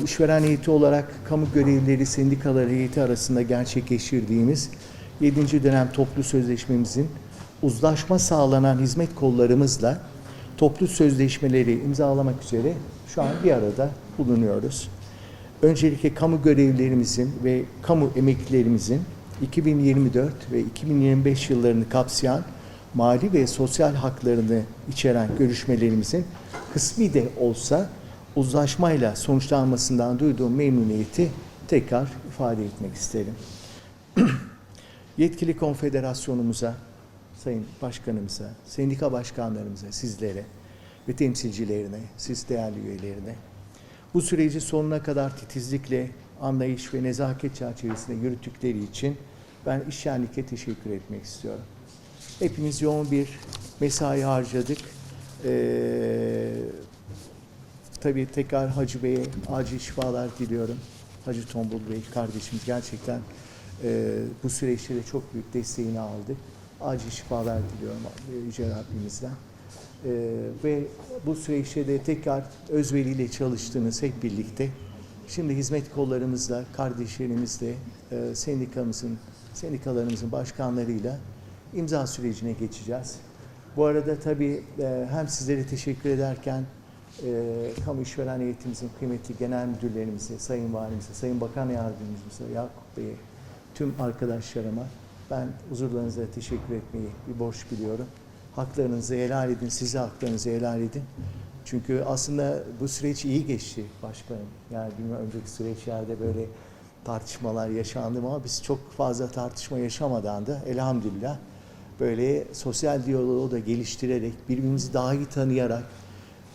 kamu işveren heyeti olarak kamu görevlileri sendikaları heyeti arasında gerçekleştirdiğimiz 7. dönem toplu sözleşmemizin uzlaşma sağlanan hizmet kollarımızla toplu sözleşmeleri imzalamak üzere şu an bir arada bulunuyoruz. Öncelikle kamu görevlilerimizin ve kamu emeklilerimizin 2024 ve 2025 yıllarını kapsayan mali ve sosyal haklarını içeren görüşmelerimizin kısmi de olsa uzlaşmayla sonuçlanmasından duyduğum memnuniyeti tekrar ifade etmek isterim. Yetkili konfederasyonumuza, sayın başkanımıza, sendika başkanlarımıza, sizlere ve temsilcilerine, siz değerli üyelerine bu süreci sonuna kadar titizlikle, anlayış ve nezaket çerçevesinde yürüttükleri için ben işyenlikle teşekkür etmek istiyorum. Hepimiz yoğun bir mesai harcadık. Ee, tabii tekrar Hacı Bey'e acil şifalar diliyorum. Hacı Tombul Bey kardeşimiz gerçekten e, bu süreçte de çok büyük desteğini aldı. Acil şifalar diliyorum e, Yüce Rabbimizden. E, ve bu süreçte de tekrar özveriyle çalıştığınız hep birlikte şimdi hizmet kollarımızla, kardeşlerimizle, e, sendikamızın, sendikalarımızın başkanlarıyla imza sürecine geçeceğiz. Bu arada tabii e, hem sizlere teşekkür ederken kamu işveren heyetimizin kıymetli genel müdürlerimize, sayın valimize, sayın bakan yardımcımıza, Yakup Bey'e, tüm arkadaşlarıma ben huzurlarınıza teşekkür etmeyi bir borç biliyorum. Haklarınızı helal edin, size haklarınızı helal edin. Çünkü aslında bu süreç iyi geçti başkanım. Yani bilmiyorum önceki süreçlerde böyle tartışmalar yaşandı ama biz çok fazla tartışma yaşamadan da elhamdülillah böyle sosyal diyaloğu da geliştirerek, birbirimizi daha iyi tanıyarak,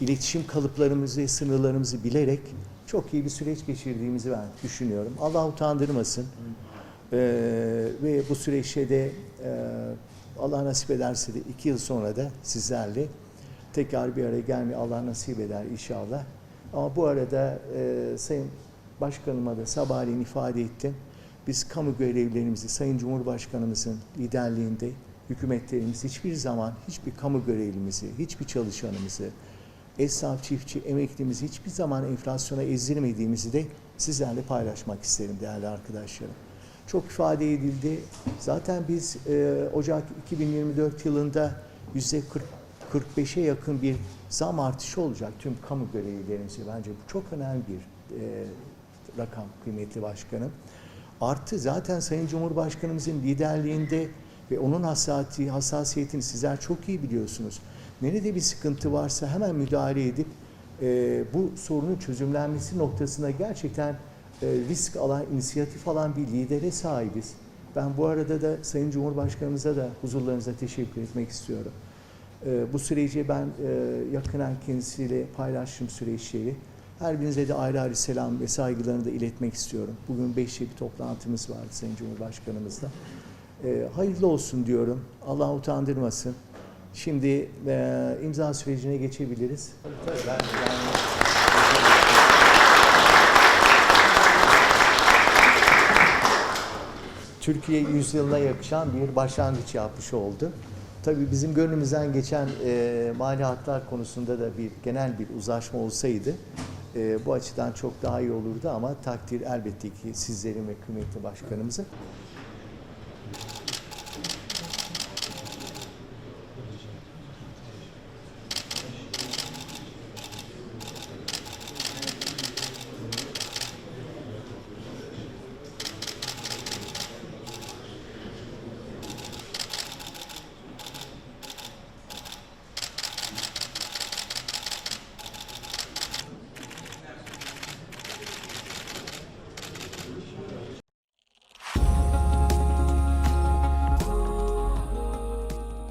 iletişim kalıplarımızı sınırlarımızı bilerek çok iyi bir süreç geçirdiğimizi ben düşünüyorum. Allah utandırmasın. Ee, ve bu süreçte de e, Allah nasip ederse de iki yıl sonra da sizlerle tekrar bir araya gelmeyi Allah nasip eder inşallah. Ama bu arada e, Sayın Başkanıma da sabahleyin ifade ettim. Biz kamu görevlilerimizi Sayın Cumhurbaşkanımızın liderliğinde hükümetlerimiz hiçbir zaman hiçbir kamu görevlimizi, hiçbir çalışanımızı, esnaf, çiftçi, emeklimizi hiçbir zaman enflasyona ezdirmediğimizi de sizlerle paylaşmak isterim değerli arkadaşlarım. Çok ifade edildi. Zaten biz e, Ocak 2024 yılında yüzde 45'e yakın bir zam artışı olacak tüm kamu görevlilerimize. Bence bu çok önemli bir e, rakam kıymetli başkanım. Artı zaten Sayın Cumhurbaşkanımızın liderliğinde ve onun hassasiyeti, hassasiyetini sizler çok iyi biliyorsunuz. Nerede bir sıkıntı varsa hemen müdahale edip e, bu sorunun çözümlenmesi noktasında gerçekten e, risk alan, inisiyatif alan bir lidere sahibiz. Ben bu arada da Sayın Cumhurbaşkanımıza da huzurlarınıza teşekkür etmek istiyorum. E, bu süreci ben e, yakından kendisiyle paylaştım süreçleri. Her birinize de ayrı ayrı selam ve saygılarını da iletmek istiyorum. Bugün beşte bir toplantımız vardı Sayın Cumhurbaşkanımızla. E, hayırlı olsun diyorum. Allah utandırmasın. Şimdi e, imza sürecine geçebiliriz. Tabii, tabii, Türkiye yüzyılına yakışan bir başlangıç yapmış oldu. Tabii bizim gönlümüzden geçen e, mali haklar konusunda da bir genel bir uzlaşma olsaydı e, bu açıdan çok daha iyi olurdu ama takdir elbette ki sizlerin ve kıymetli başkanımızın.